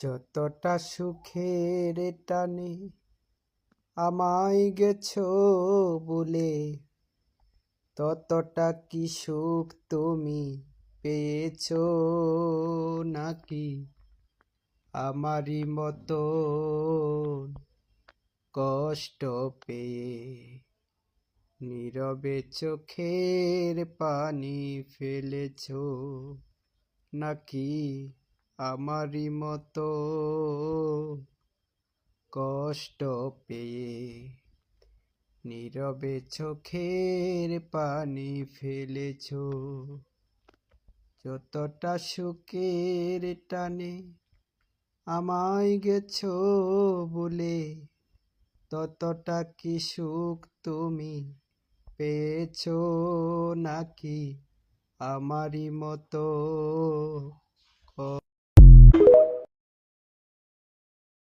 যতটা সুখের টানে আমায় গেছো বলে, ততটা কি সুখ তুমি পেয়েছ নাকি আমারই মতো কষ্ট পেয়ে? নীরবে চোখের পানি ফেলেছ নাকি আমারই মতো কষ্ট পেয়ে নীরবে চোখের পানি ফেলেছো। যতটা সুখের টানে আমায় গেছো বলে, ততটা কি সুখ তুমি পেয়েছ নাকি আমারই মতো